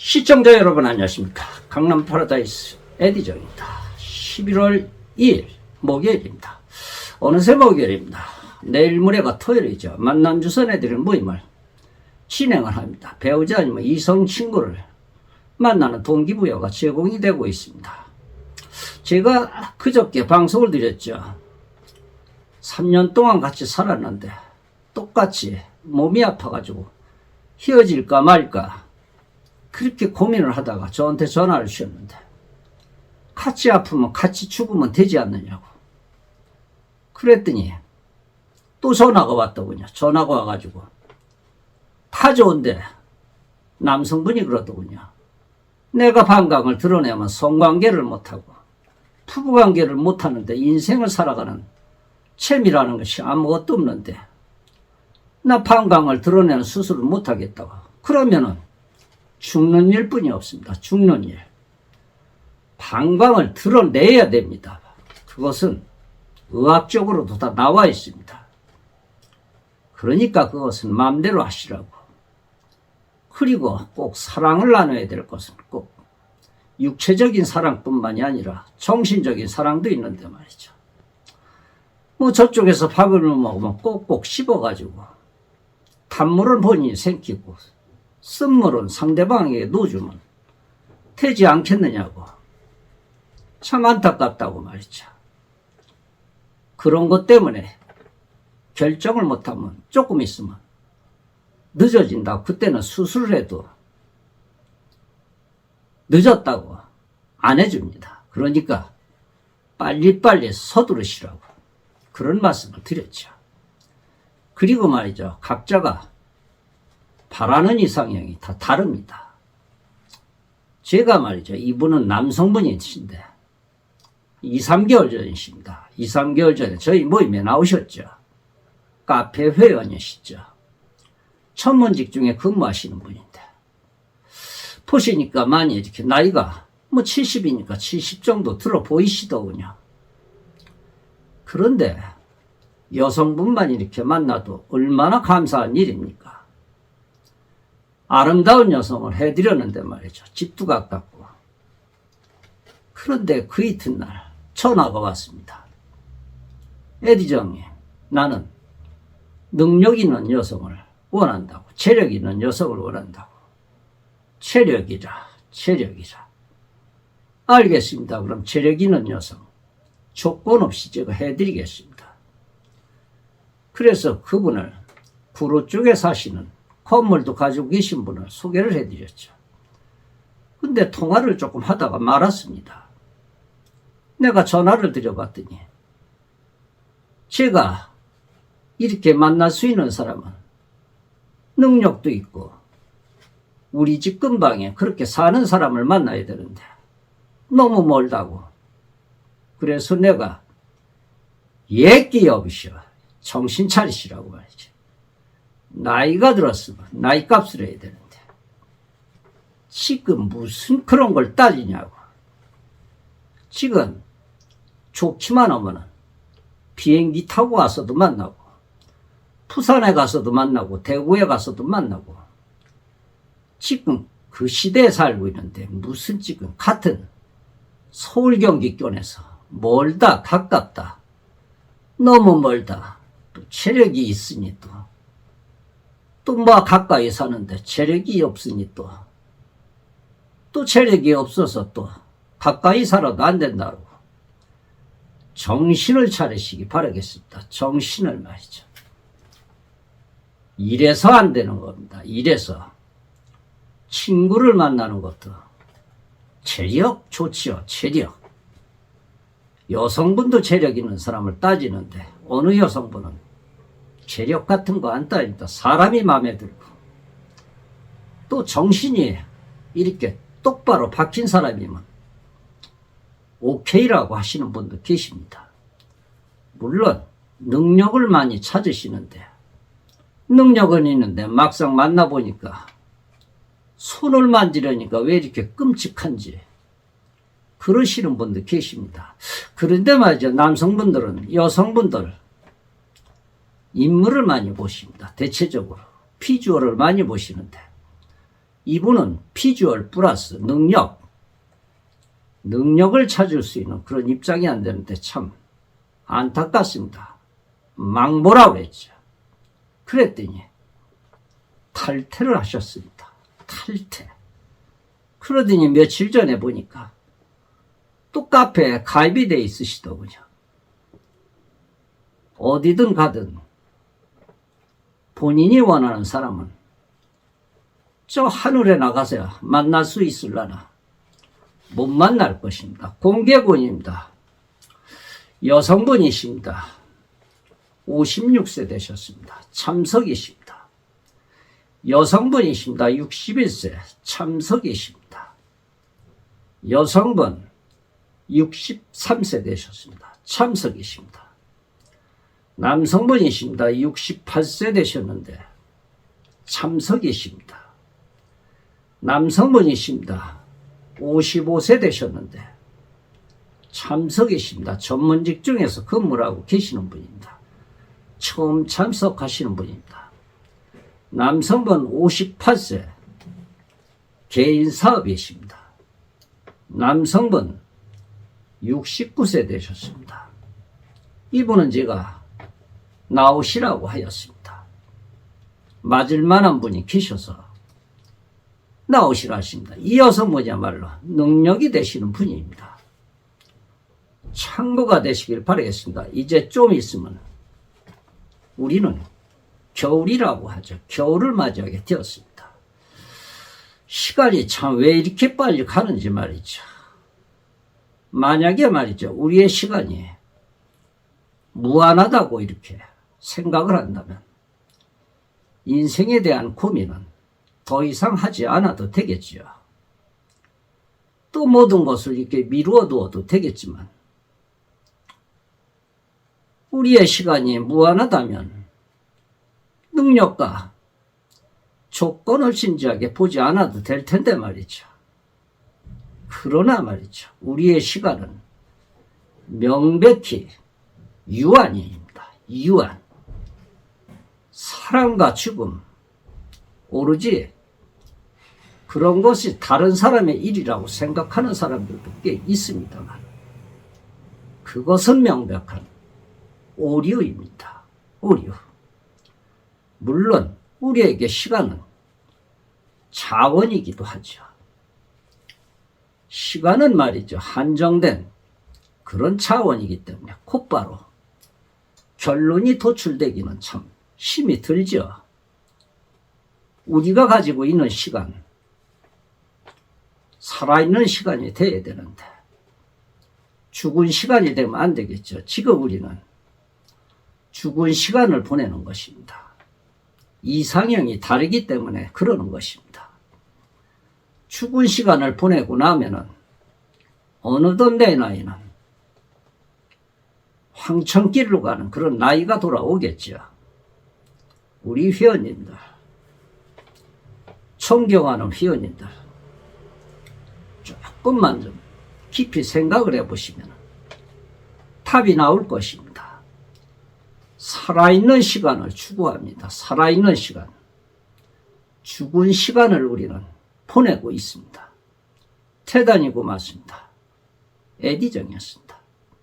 시청자 여러분 안녕하십니까? 강남 파라다이스 에디정입니다. 11월 2일 목요일입니다. 어느새 목요일입니다. 내일 모레가 토요일이죠. 만남 주선 애들은 모임을 진행을 합니다. 배우자 아니면 이성 친구를 만나는 동기부여가 제공이 되고 있습니다. 제가 그저께 방송을 드렸죠. 3년 동안 같이 살았는데 똑같이 몸이 아파가지고 헤어질까 말까 그렇게 고민을 하다가 저한테 전화를 주셨는데 같이 아프면 같이 죽으면 되지 않느냐고. 그랬더니 또 전화가 왔더군요. 전화가 와가지고 다 좋은데 남성분이 그러더군요. 내가 방광을 드러내면 성관계를 못하고 부부관계를 못하는데 인생을 살아가는 체미라는 것이 아무것도 없는데 나 방광을 드러내는 수술을 못하겠다고. 그러면은 죽는 일뿐이 없습니다. 죽는 일. 방광을 드러내야 됩니다. 그것은 의학적으로도 다 나와 있습니다. 그러니까 그것은 마음대로 하시라고. 그리고 꼭 사랑을 나눠야 될 것은 꼭 육체적인 사랑뿐만이 아니라 정신적인 사랑도 있는데 말이죠. 뭐 저쪽에서 밥을 먹으면 꼭꼭 씹어가지고 단물은 본인이 생기고 쓴물은 상대방에게 놓주면 되지 않겠느냐고. 참 안타깝다고 말이죠. 그런 것 때문에 결정을 못하면 조금 있으면 늦어진다. 그때는 수술을 해도 늦었다고 안 해줍니다. 그러니까 빨리빨리 서두르시라고 그런 말씀을 드렸죠. 그리고 말이죠. 각자가 바라는 이상형이 다 다릅니다. 제가 말이죠. 이분은 남성분이신데 2, 3개월 전이십니다. 2, 3개월 전에 저희 모임에 나오셨죠. 카페 회원이시죠. 천문직 중에 근무하시는 분인데 보시니까 많이 이렇게 나이가 뭐 70이니까 70 정도 들어 보이시더군요. 그런데 여성분만 이렇게 만나도 얼마나 감사한 일입니까? 아름다운 여성을 해드렸는데 말이죠. 집도 가깝고. 그런데 그 이튿날 전화가 왔습니다. 에디정님, 나는 능력 있는 여성을 원한다고. 체력 있는 여성을 원한다고. 체력이라, 체력이라. 알겠습니다. 그럼 체력 있는 여성. 조건 없이 제가 해드리겠습니다. 그래서 그분을 구로 쪽에 사시는 건물도 가지고 계신 분을 소개를 해드렸죠. 근데 통화를 조금 하다가 말았습니다. 내가 전화를 드려봤더니 제가 이렇게 만날 수 있는 사람은 능력도 있고 우리 집 근방에 그렇게 사는 사람을 만나야 되는데 너무 멀다고. 그래서 내가 예끼 없이요. 정신 차리시라고 말이죠. 나이가 들었으면 나이 값을 해야 되는데 지금 무슨 그런 걸 따지냐고. 지금 좋기만 하면은 비행기 타고 가서도 만나고 부산에 가서도 만나고 대구에 가서도 만나고 지금 그 시대에 살고 있는데 무슨 지금 같은 서울 경기권에서 멀다 가깝다 너무 멀다 또 체력이 있으니 또 또뭐 가까이 사는데 체력이 없으니 또 또 체력이 없어서 또 가까이 살아도 안 된다고 정신을 차리시기 바라겠습니다. 정신을 말이죠. 이래서 안 되는 겁니다. 이래서 친구를 만나는 것도 체력 좋지요. 체력. 여성분도 체력 있는 사람을 따지는데 어느 여성분은 체력 같은 거 안 따집니다. 사람이 마음에 들고 또 정신이 이렇게 똑바로 박힌 사람이면 오케이라고 하시는 분도 계십니다. 물론 능력을 많이 찾으시는데 능력은 있는데 막상 만나보니까 손을 만지려니까 왜 이렇게 끔찍한지 그러시는 분도 계십니다. 그런데 말이죠. 남성분들은 여성분들 인물을 많이 보십니다. 대체적으로 피주얼을 많이 보시는데 이분은 비주얼 플러스 능력, 능력을 찾을 수 있는 그런 입장이 안 되는데 참 안타깝습니다. 망보라고 그랬죠. 그랬더니 탈퇴를 하셨습니다. 탈퇴. 그러더니 며칠 전에 보니까 또 카페에 가입이 돼 있으시더군요. 어디든 가든 본인이 원하는 사람은 저 하늘에 나가서 만날 수 있을라나 못 만날 것입니다. 공개군입니다. 여성분이십니다. 56세 되셨습니다. 참석이십니다. 여성분이십니다. 61세 참석이십니다. 여성분 63세 되셨습니다. 참석이십니다. 남성분이십니다. 68세 되셨는데 참석이십니다. 남성분이십니다. 55세 되셨는데 참석이십니다. 전문직 중에서 근무를 하고 계시는 분입니다. 처음 참석하시는 분입니다. 남성분 58세 개인 사업이십니다. 남성분 69세 되셨습니다. 이분은 제가 나오시라고 하였습니다. 맞을 만한 분이 계셔서 나오시라 하십니다. 이어서 뭐냐말로 능력이 되시는 분입니다. 참고가 되시길 바라겠습니다. 이제 좀 있으면 우리는 겨울이라고 하죠. 겨울을 맞이하게 되었습니다. 시간이 참 왜 이렇게 빨리 가는지 말이죠. 만약에 말이죠. 우리의 시간이 무한하다고 이렇게 생각을 한다면 인생에 대한 고민은 더 이상 하지 않아도 되겠지요. 또 모든 것을 이렇게 미루어 두어도 되겠지만 우리의 시간이 무한하다면 능력과 조건을 진지하게 보지 않아도 될 텐데 말이죠. 그러나 말이죠. 우리의 시간은 명백히 유한입니다. 유한. 사랑과 죽음. 오로지 그런 것이 다른 사람의 일이라고 생각하는 사람들도 꽤 있습니다만 그것은 명백한 오류입니다. 오류. 물론 우리에게 시간은 자원이기도 하죠. 시간은 말이죠. 한정된 그런 차원이기 때문에 곧바로 결론이 도출되기는 참 힘이 들죠. 우리가 가지고 있는 시간, 살아있는 시간이 돼야 되는데, 죽은 시간이 되면 안 되겠죠. 지금 우리는 죽은 시간을 보내는 것입니다. 이상형이 다르기 때문에 그러는 것입니다. 죽은 시간을 보내고 나면은 어느덧 내 나이는 황천길로 가는 그런 나이가 돌아오겠죠. 우리 회원님들, 존경하는 회원님들, 조금만 좀 깊이 생각을 해보시면 답이 나올 것입니다. 살아있는 시간을 추구합니다. 살아있는 시간. 죽은 시간을 우리는 보내고 있습니다. 태단이 고맙습니다. 에디정이었습니다.